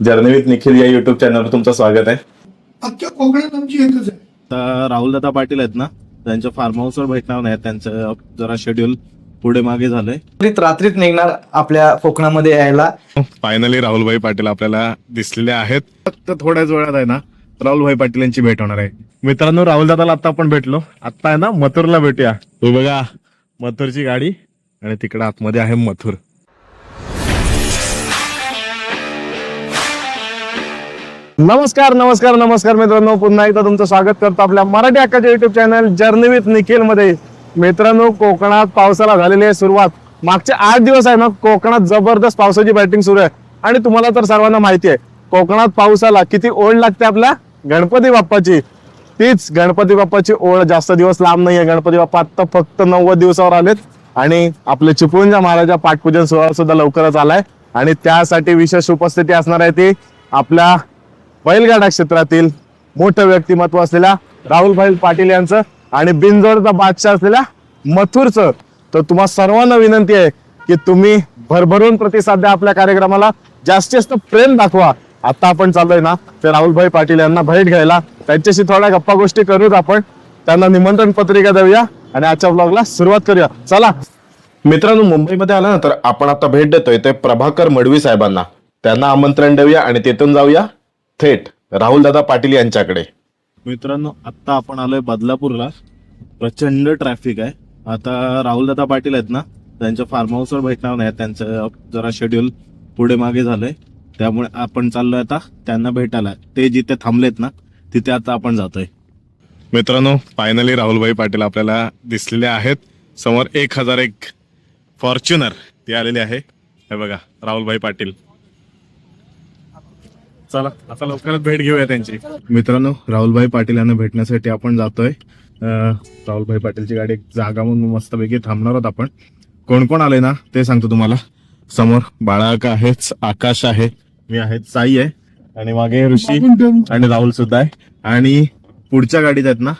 Journey with Nikhil या YouTube चॅनलवर तुमचं स्वागत आहे. अख्ख्या कोकणात आमची एकच आहे. राहुल दादा पाटील आहेत ना त्यांच्या फार्म हाऊसवर भेटणार नाही त्यांचं जरा शेड्यूल पुढे मागे झालंय. रात्रीत रात्रीत निघणार आपल्या कोकणामध्ये यायला. फायनली राहुलभाई पाटील आपल्याला दिसलेले आहेत. फक्त थोड्याच वेळात आहे ना राहुलभाई पाटील यांची भेट होणार आहे. मित्रांनो राहुल दादाला आता आपण भेटलो. आता आहे ना मथुरला भेटूया. तू बघा. मथुरची गाडी आणि तिकडे आतमध्ये आहे मथुर. नमस्कार नमस्कार नमस्कार मित्रांनो. पुन्हा एकदा तुमचं स्वागत करतो आपल्या मराठी अक्काच्या युट्यूब चॅनल जर्नी विथ निखिलमध्ये. मित्रांनो कोकणात पावसाला झालेली आहे सुरुवात. मागचे आठ दिवस आहे ना कोकणात जबरदस्त पावसाची बॅटिंग सुरू आहे. आणि तुम्हाला तर सर्वांना माहिती आहे कोकणात पावसाला किती ओढ लागते आपल्या? गणपती बाप्पाची. तीच गणपती बाप्पाची ओढ जास्त दिवस लांब नाही आहे गणपती बाप्पा आता फक्त नव्वद दिवसावर आलेत. आणि आपले चिपळूणच्या महाराजा पाठपूजन सोहळा सुद्धा लवकरच आलाय. आणि त्यासाठी विशेष उपस्थिती असणार आहे ती आपल्या बैलगाडा क्षेत्रातील मोठं व्यक्तिमत्व असलेल्या राहुलभाई पाटील यांचं आणि बिनजोडचा बादशाह असलेल्या मथुरचं. तर तुम्हा सर्वांना विनंती आहे की तुम्ही भरभरून प्रतिसाद द्या आपल्या कार्यक्रमाला. जास्तीत जास्त प्रेम दाखवा. आता आपण चाललोय ना ते राहुलभाई पाटील यांना भेट घ्यायला. त्यांच्याशी थोड्या गप्पा गोष्टी करूत आपण. त्यांना निमंत्रण पत्रिका देऊया आणि आजच्या ब्लॉगला सुरुवात करूया. चला. मित्रांनो मुंबईमध्ये आला ना तर आपण आता भेट देतोय ते प्रभाकर मडवी साहेबांना. त्यांना आमंत्रण देऊया आणि तिथून जाऊया. थेट राहुल दादा पाटील यांच्याकडे. मित्रांनो आता आपण आलोय बदलापूरला. प्रचंड ट्रॅफिक आहे. आता राहुल दादा पाटील आहेत ना त्यांच्या फार्म हाऊसवर भेटणार नाही. त्यांचं जरा शेड्यूल पुढे मागे झालंय. त्यामुळे आपण चाललोय आता त्यांना भेटायला. ते जिथे थांबलेत ना तिथे आता आपण जातोय. मित्रांनो फायनली राहुलभाई पाटील आपल्याला दिसलेले आहेत. समोर एक हजार एक फॉर्च्युनर ती आलेली आहे. हे बघा राहुलभाई पाटील. चला आता लवकरच भेट घेऊया त्यांची. मित्रांनो राहुलभाई पाटील यांना भेटण्यासाठी आपण जातोय. राहुलभाई पाटीलची गाडी जागा म्हणून मस्तपैकी थांबणार आहोत आपण. कोण कोण आले ना ते सांगतो तुम्हाला. समोर बाळाका आहेच आकाश आहे मी आहे साई आहे. आणि मागे ऋषी आणि राहुल सुद्धा आहे. आणि पुढच्या गाडीत आहेत ना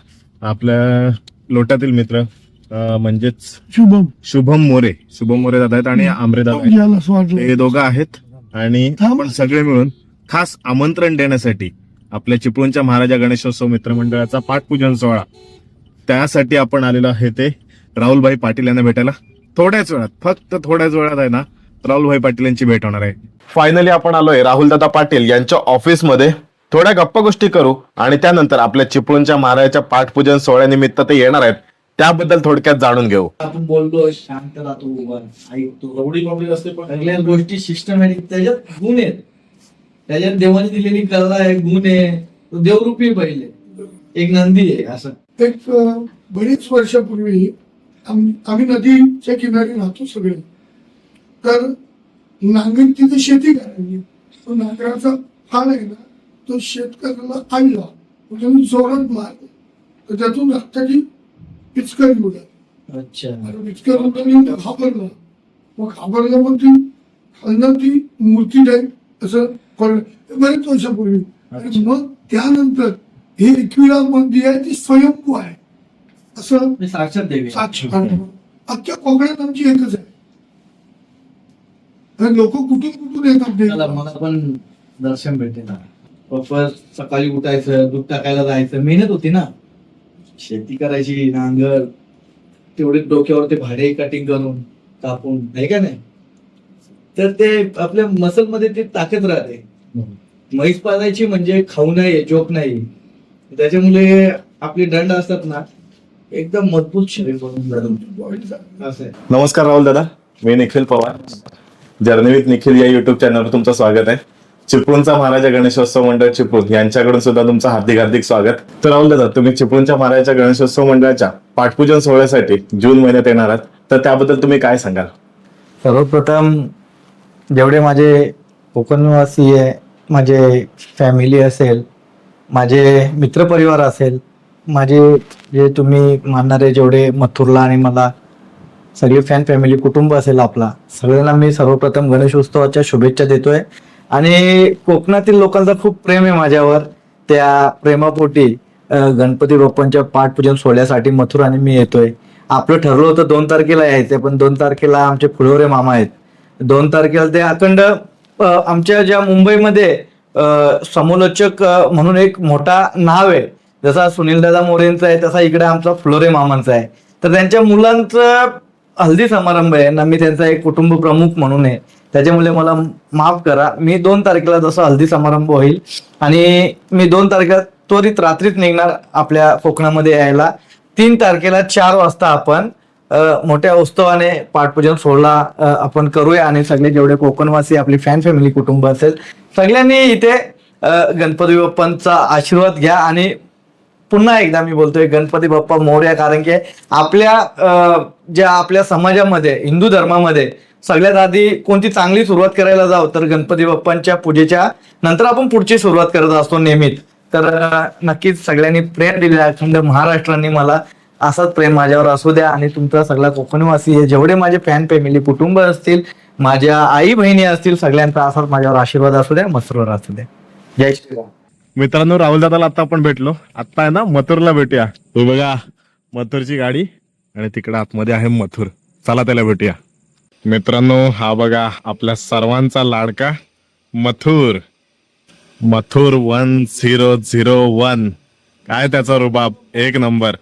आपल्या लोटातील मित्र म्हणजेच शुभम. शुभम मोरे. शुभम मोरे दादा आहेत आणि आमरे दादा हे दोघं आहेत. आणि आपण सगळे मिळून खास आमंत्रण देण्यासाठी आपल्या चिपळूणच्या महाराजा गणेशोत्सव मित्रमंडळाचा पाठपूजन सोहळा. त्यासाठी आपण आलेलो आहे ते राहुलभाई पाटील यांना भेटायला. थोड्याच वेळात फक्त थोड्याच वेळात आहे ना राहुलभाई पाटील यांची भेट होणार आहे. फायनली आपण आलोय राहुल दादा पाटील यांच्या ऑफिसमध्ये थोड्या गप्पा गोष्टी करू आणि त्यानंतर आपल्या चिपळूणच्या महाराजाच्या पाठपूजन सोहळ्यानिमित्त ते येणार आहेत. त्याबद्दल थोडक्यात जाणून घेऊ. आपण बोलतो शांत राहतो ऐकतो एवढी प्रॉब्लेम असते पण सगळ्या गोष्टी सिस्टमॅटिक त्याच्यात गुण आहेत त्याच्यात देवाने दिलेली कला आहे गुण आहे तो देवरूपी पहिले एक नंदी आहे असं. एक बरीच वर्षापूर्वी आम- आम्ही नदीच्या किनारी राहतो सगळे. तर नांगर तिथे शेती करायची. तो नांगराचा फाळ आहे ना तो शेतकऱ्याला आणला. त्याने जोरात मार तर त्यातून रक्ताची पिचकारी उडाली. अच्छा. पिचकारी उडाली घाबरला. मग घाबरला मग ती खालनं ती मूर्ती टाईप असं बरेच वर्षापूर्वी. आणि मग त्यानंतर हे एकविरा मंदिर आहे ती स्वयंभू आहे. असं साक्षात देवी साक्ष अख्ख्या कोकणात आमची एकच आहे. लोक कुठून कुठून येतात. मला पण दर्शन भेटते ना. प्रॉपर सकाळी उठायचं दूध टाकायला जायचं. मेहनत होती ना. शेती करायची नांगर. तेवढे डोक्यावर ते भाडे कटिंग करून कापून. नाही का नाही? तर ते आपल्या मसलमध्ये ती ताकद राहते. म्हैस पाळायची म्हणजे खाऊ नाही जोक नाही. त्याच्यामुळे आपले दंड असतात ना एकदम मजबूत शरीर बनून जातं असं नमस्कार राहुल दादा मी निखिल पवार. जर्नी विथ निखिल या युट्यूब चॅनलवर तुमचं स्वागत आहे. चिपळूणचा महाराजा गणेशोत्सव मंडळ चिपळूण यांच्याकडून सुद्धा तुमचं हार्दिक हार्दिक स्वागत. तर राहुल दादा तुम्ही चिपळूणच्या महाराजा गणेशोत्सव मंडळाच्या पाठपूजन सोहळ्यासाठी जून महिन्यात येणार आहात. तर त्याबद्दल तुम्ही काय सांगाल? सर्वप्रथम जेवढे माझे कोकणवासी आहे माझे फॅमिली असेल माझे मित्रपरिवार असेल माझे जे तुम्ही मानणारे जेवढे मथुरला आणि मला सगळी फॅन फॅमिली कुटुंब असेल आपला सगळ्यांना मी सर्वप्रथम गणेश उत्सवाच्या शुभेच्छा देतोय. आणि कोकणातील लोकांचा खूप प्रेम आहे माझ्यावर त्या प्रेमापोटी गणपती बाप्पांच्या पाठपूजन सोहळ्यासाठी मथुर आणि मी येतोय. आपलं ठरलं होतं दोन तारखेला यायचं पण दोन तारखेला आमचे फुलोरे मामा आहेत. दोन तारखेला ते अखंड आमच्या ज्या मुंबईमध्ये समालोचक समोलोचक म्हणून एक मोठा नाव आहे. जसा सुनील दादा मोरेंचा आहे तसा इकडे आमचा फ्लोरे मामांचा आहे. तर त्यांच्या मुलांचं हल्दी समारंभ आहे. ना मी त्यांचा एक कुटुंब प्रमुख म्हणून आहे. त्याच्यामुळे मला माफ करा. मी दोन तारखेला जसा हल्दी समारंभ होईल आणि मी दोन तारखेला त्वरित रात्रीच निघणार आपल्या कोकणामध्ये यायला. तीन तारखेला चार वाजता आपण मोठ्या उत्सवाने पाठपूजन सोहळा आपण करूया आणि सगळे जेवढे कोकणवासी आपली फॅन फॅमिली कुटुंब असेल सगळ्यांनी इथे गणपती बाप्पांचा आशीर्वाद घ्या आणि पुन्हा एकदा मी बोलतोय गणपती बाप्पा मोर्या कारण की आपल्या ज्या आपल्या समाजामध्ये हिंदू धर्मामध्ये सगळ्यात आधी कोणती चांगली सुरुवात करायला जाव तर गणपती बाप्पांच्या पूजेच्या नंतर आपण पुढची सुरुवात करत असतो नेहमीच. तर नक्कीच सगळ्यांनी प्रेम दिले अखंड महाराष्ट्राने मला असंच प्रेम माझ्यावर असू द्या आणि तुमचा सगळा कोकणवासी जेवढे माझे फॅन फॅमिली कुटुंब असतील माझ्या आई बहिणी असतील सगळ्यांचा असाच माझ्यावर आशीर्वाद असू द्या मथुरवर असू द्या. जय श्रीराम मित्रांनो राहुल दादाला आता आपण भेटलो. आता आहे ना मथुरला भेटूया. तू बघा मथुरची गाडी आणि तिकडे आतमध्ये आहे मथुर. चला त्याला भेटूया. मित्रांनो हा बघा आपल्या सर्वांचा लाडका Mathur. Mathur one zero zero one. काय त्याचा रुबाब? एक नंबर.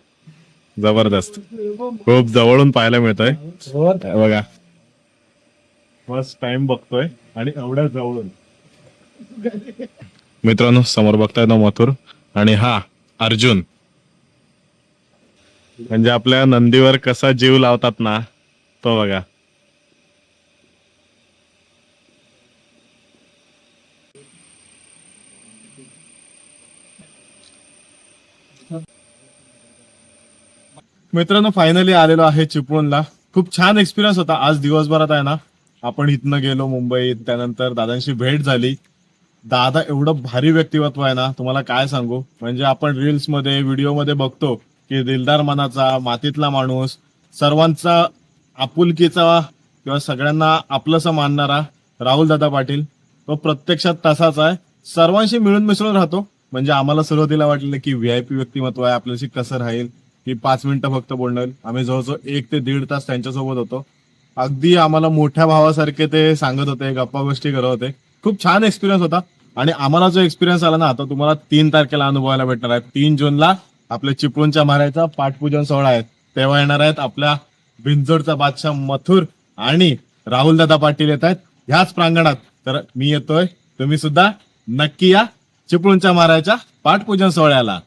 जबरदस्त. खूप जवळून पाहायला मिळतोय. बघा. फर्स्ट टाइम बघतोय आणि एवढ्या जवळून. मित्रांनो समोर बघताय ना मथुर? आणि हा अर्जुन. म्हणजे आपल्या नंदीवर कसा जीव लावतात ना तो बघा. मित्रांनो फायनली आलेलो आहे चिपळूणला. खूप छान एक्सपिरियन्स होता. आज दिवसभरात आहे ना आपण इथनं गेलो मुंबईत. त्यानंतर दादांशी भेट झाली. दादा एवढं भारी व्यक्तिमत्व आहे ना तुम्हाला काय सांगू? म्हणजे आपण रील्समध्ये व्हिडिओमध्ये बघतो की दिलदार मनाचा मातीतला माणूस सर्वांचा आपुलकीचा किंवा सगळ्यांना आपलंसं मानणारा राहुल दादा पाटील तो प्रत्यक्षात तसाच आहे. सर्वांशी मिळून मिसळून राहतो. म्हणजे आम्हाला सुरुवातीला वाटलेलं की व्ही आय पी व्यक्तिमत्व आहे आपल्याशी कसं राहील? की पाच मिनिटं फक्त बोलणार. आम्ही जवळजवळ एक ते दीड तास त्यांच्यासोबत होतो. अगदी आम्हाला मोठ्या भावासारखे ते सांगत होते गप्पा गोष्टी करत होते. खूप छान एक्सपिरियन्स होता. आणि आम्हाला जो एक्सपिरियन्स आला ना आता तुम्हाला तीन तारखेला अनुभवायला भेटणार आहे. तीन जूनला आपल्या चिपळूणच्या महाराजचा पाठपूजन सोहळा आहे. तेव्हा येणार आहेत आपल्या बिंजोडचा बादशाह मथुर आणि राहुल दादा पाटील येत आहेत. ह्याच प्रांगणात. तर मी येतोय. तुम्ही सुद्धा नक्की या चिपळूणच्या महाराजच्या पाठपूजन सोहळ्याला.